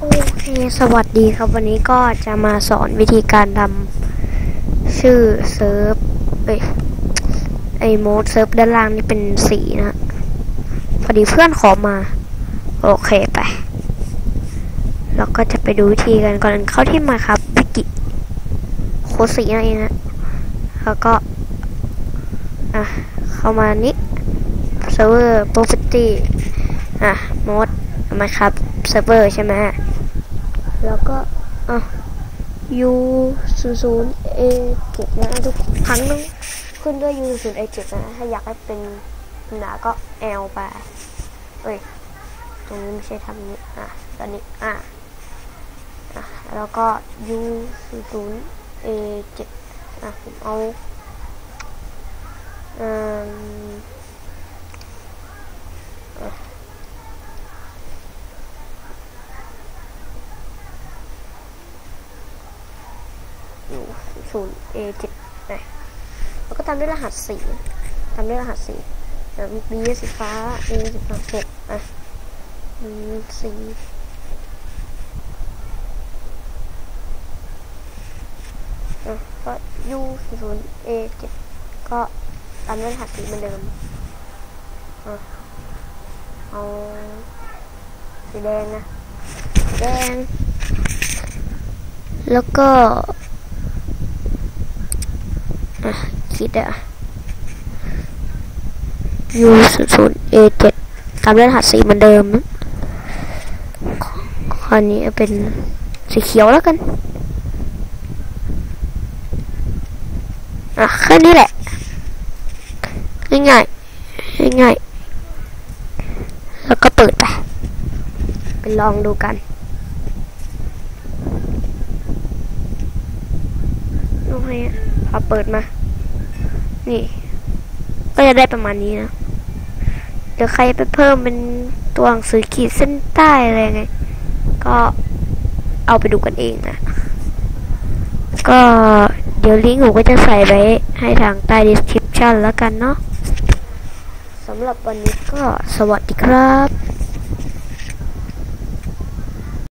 โอเค สวัสดีครับ วันนี้ก็จะมาสอนวิธีการทำชื่อเซิร์ฟเอ้ยไอโมดเซิร์ฟด้านล่างนี่เป็นสีนะพอดีเพื่อนขอมา โอเคไป เราก็จะไปดูวิธีกันก่อนเข้าที่มาครับวิกิโคสีนั่นเองนะแล้วก็ อะ เข้ามานี้เซิร์ฟเวอร์โปรฟิตี้อะโมดมาครับเซิร์ฟเวอร์ใช่ไหมแล้วก็อะ u 0 0 a 7นะทุกครั้งต้องขึ้นด้วย u 0 0 a 7นะ ถ้าอยากให้เป็นหนาก็ l ไปเอ้ย ตรงนี้ไม่ใช่ทำนี้ อะ ตอนนี้ อะ อะ แล้วก็ u 0 0 a 7อะ ผมเอาเอ่อ อยู่ศูนย์ A เจ็ดนะแล้วก็ตามด้วยรหัสสีตามด้วยรหัสสีแบบ B สีฟ้า A สีฟ้าหกอะสีอะก็ U ศูนย์ A เจ็ดก็ตามด้วยรหัสสีเหมือนเดิมอะเอาสีแดงนะแดงแล้วก็ คิดอะ U ศูนย์ศูนย์ A เจ็ดตามรหัสสีเหมือนเดิมคราวนี้เป็นสีเขียวแล้วกัน อะแค่นี้แหละ ง่ายๆง่ายแล้วก็เปิดไปไปลองดูกันโอเค พอเปิดมา นี่ ก็จะได้ประมาณนี้นะ เดี๋ยวใครไปเพิ่มเป็นตัวหนังสือขีดเส้นใต้อะไรไง ก็เอาไปดูกันเองนะ ก็เดี๋ยวลิงก์ผมก็จะใส่ไว้ให้ทางใต้ description แล้วกันเนาะสำหรับวันนี้ก็สวัสดีครับ